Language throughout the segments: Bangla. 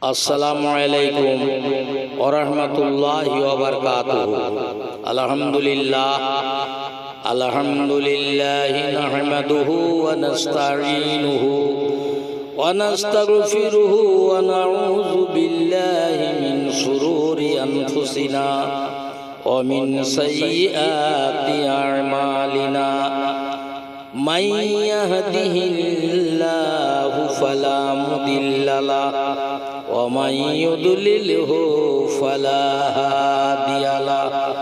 আসসালামু আলাইকুম ওরহমতুল্লাহ ওবরকাত আলহামদুলিল্লাহ। আলহামদুলিল্লাহ নাহমাদুহু ওয়া নাস্তাঈনুহু ওয়া নাস্তাগফিরুহু ওয়া নাউযু বিল্লাহি মিন শুরুরি আনফুসিনা ওয়া মিন সাইয়্যাতি আ'মালিনা। ومن يضلله فلا هادي له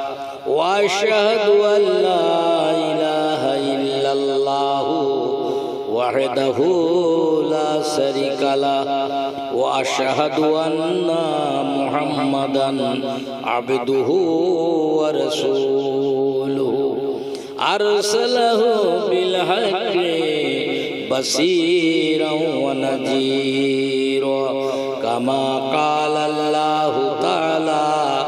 واشهد ان لا اله الا الله وحده لا شريك له واشهد ان محمدا عبده ورسوله أرسله بالحق بصيرا ونذيرا كما قال الله تعالى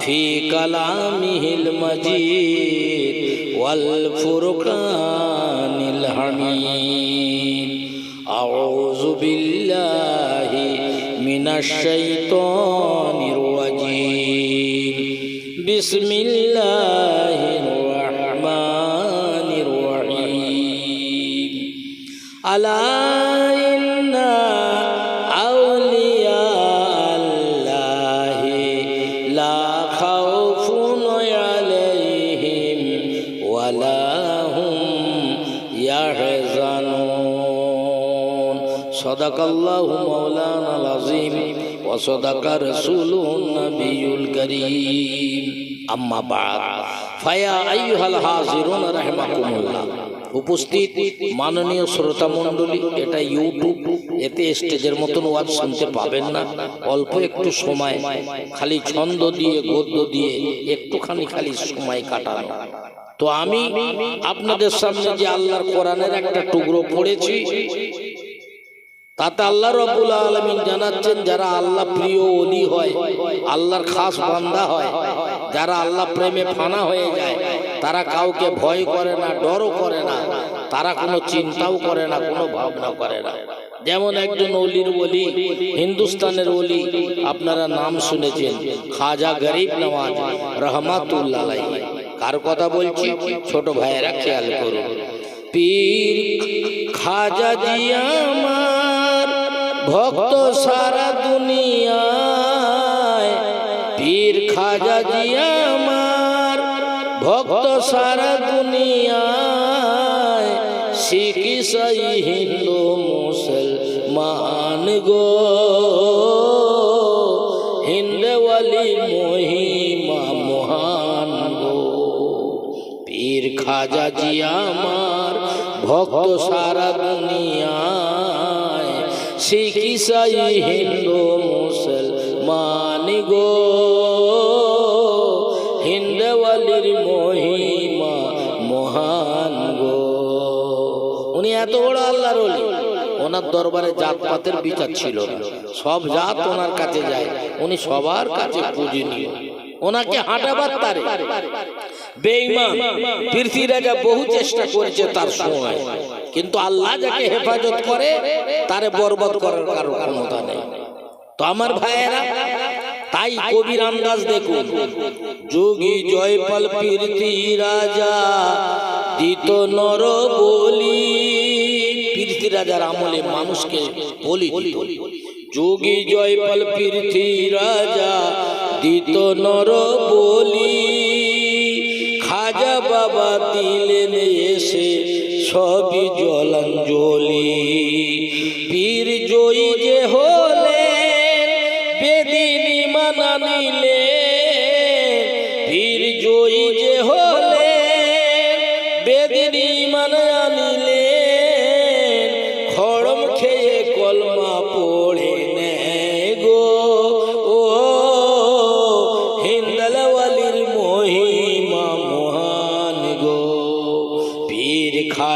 في كلامه المجيد والفرقان الحميد أعوذ بالله من الشيطان الرجيم بسم الله الرحمن الرحيم ألا ولا هم يحزنون صدق الله مولانا العظيم وصدق رسوله النبي الكريم أما بعد ফায়া আইয়ুহাল হাজিরুন রাহিমাকুমুল্লাহ উপস্থিত মাননীয় শ্রোতা মণ্ডলী এটা ইউটিউব এতে স্টেজের মতন ওয়াজ শুনতে পাবেন না অল্প একটু সময় খালি ছন্দ দিয়ে গদ্য দিয়ে একটুখানি খালি সময় কাটানো তো আমি আপনাদের সামনে যে আল্লাহর কোরআনের একটা টুকরো পড়েছি, তাতে আল্লাহ রবুল আলমিন জানাচ্ছেন, যারা আল্লাহ প্রিয় অলি হয়, আল্লাহর খাস বান্দা হয়, যারা আল্লাহ প্রেমে ফানা হয়ে যায়, তারা কাউকে ভয় করে না, ডরও করে না, তারা কোনো চিন্তাও করে না, কোনো ভাবনা করে না। যেমন একজন অলির বলি হিন্দুস্তানের অলি আপনারা নাম শুনেছেন, খাজা গরিব নওয়াজ রহমাতুল্লাহ কার কথা বলছি? ছোট ভাইয়েরা খেয়াল করুন পীর খাজা জিয়া আমার ভক্ত সারা দুনিয়ায়। পীর খাজা জিয়া আমার ভক্ত সারা দুনিয়ায়। শিখ ইসাই হিন্দু মুসলমান গো। হিন্দওয়ালি মহিমা খাজা জি আমার ভক্ত সারা দুনিয়ায়। শিখ ইসাই হিন্দু মুসলমান গো? হিন্দওয়ালির মহিমা মহান গো। উনি এত বড় আল্লাহর ওলি। ওনার দরবারে জাতপাতের বিচার ছিল সব জাত ওনার কাছে যায়। উনি সবার কাছে পূজনীয়। ওনাকে হাঁটাবার তারে। বেঈমান। পৃথিবীরাজা বহু চেষ্টা করেছে তার সময়। কিন্তু আল্লাহ যাকে হেফাজত করে তারে বরবাদ করার কারও ক্ষমতা নেই। তো আমার ভাইয়েরা তাই কবির আন্দাজ দেখুন। যোগী জয়পাল পীর্তি রাজা দিত নর বলি। পীর্তি রাজার আমলে মানুষকে বলি যোগী জয়পাল পীর্তি রাজা দিত নর বলি। বাবা দিলেন এসে সবই জলাঞ্জলি। পীর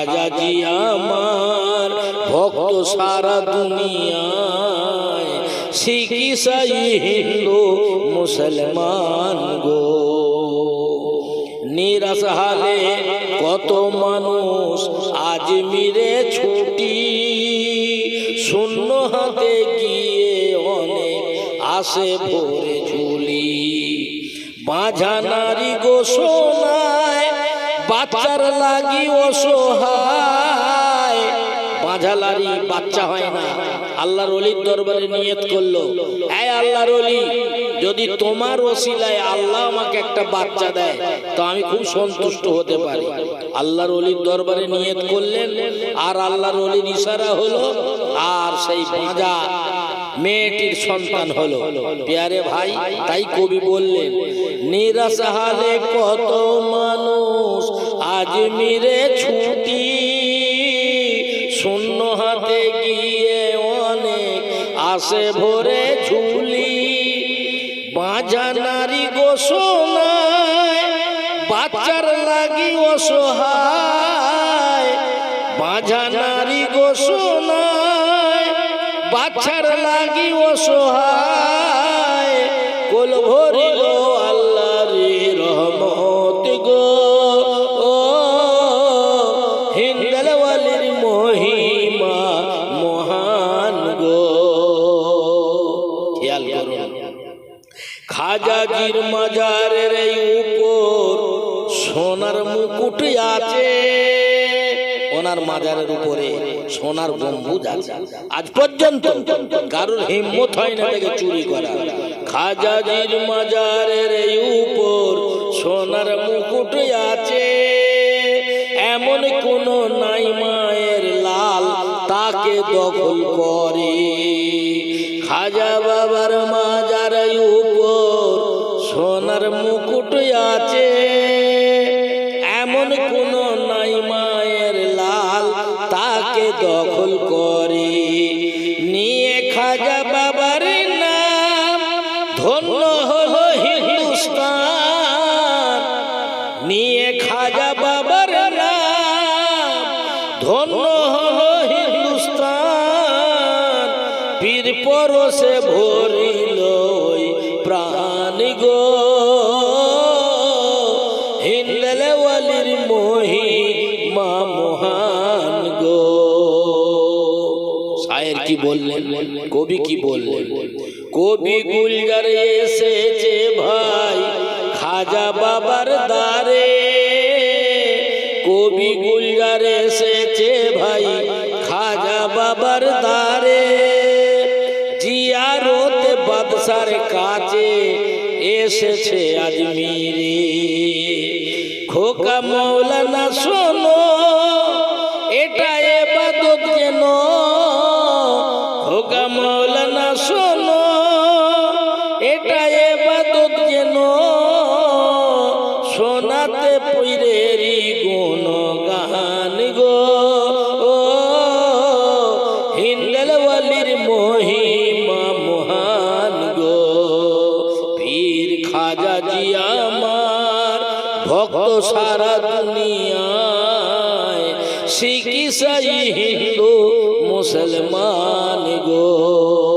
পীর খাজা জি আমার, ভক্ত সারা দুনিয়ায়। শিখ ইসাই হিন্দু, মুসলমান গো? নিরাশ হালে কত মানুষ আজ মিরে ছুটি। শূন্য হাতে গিয়ে অনেক আসে ভোরে ঝুলি। বাঁঝা নারী গোসনায় বাচ্চার লাগি অসহায়। বাঁঝালারি বাচ্চা হয় না। আল্লাহর অলির দরবারে নিয়ত করল। এই আল্লাহর অলি, যদি তোমার ওসিলায় আল্লাহ আমাকে একটা বাচ্চা দেয়, তো আমি খুব সন্তুষ্ট হতে পারি। আল্লাহর অলির দরবারে নিয়ত করলেন, আর আল্লাহর অলির ইশারা হলো, আর সেই বাঁজা মেয়েটির সন্তান হলো। পেয়ারে ভাই, তাই কবি বললেন, নিরাশ হালে কত মানুষ আজ মিরে ছুটি। শূন্য হাতে গিয়ে অনেক আসে ভরে ঝুলি। বাঁঝা নারী গোসনায়, বাচ্চার লাগি অসহায়। বাঁঝা নারী গোসনায়, বাচ্চার লাগি অসহায়। খাজাজির মাজারের এই উপর সোনার মুকুট আছে। ওনার মাজারের উপরে সোনার গম্বুজ আছে। আজ পর্যন্ত কারোর হিম্মত হয় না দেখে চুরি করা। খাজাজির মাজারের এই উপর সোনার মুকুট আছে। এমন কোন নাই মায়ের লাল তাকে দখল করে। খাজা বাবার মাজার উপর সোনার মুকুট আছে, এমন কোন নাই মায়ের লাল, তাকে দখল করে। নিয়ে খাজা বাবার নাম, ধন্য হলো হিন্দুস্তান। নিয়ে খাজা বাবার নাম, ধন্য হলো হিন্দুস্তান। বীর পরশে প্রাণ গো। হিন্দলওয়ালির মহি মা মহান গো। শায়ের কি বললেন? কবি কি বললেন? কবি গুলজার এসেছে ভাই খাজা বাবার দ্বারে। কবি গুলজার এসেছে ভাই খাজা বাবার দ্বারে। জিয়ারতে বাদশার কাছে এসেছে আজমিরে। খোকা মৌলানা, শোনো, এটা এবাদত যেন খোকা মৌলানা, শোনো, এটা এবাদত যেন শোনাতে পৈরেরি গুণ গান গো। সারা দুনিয়ায়। শিখি সাই হিন্দু মুসলমান গো।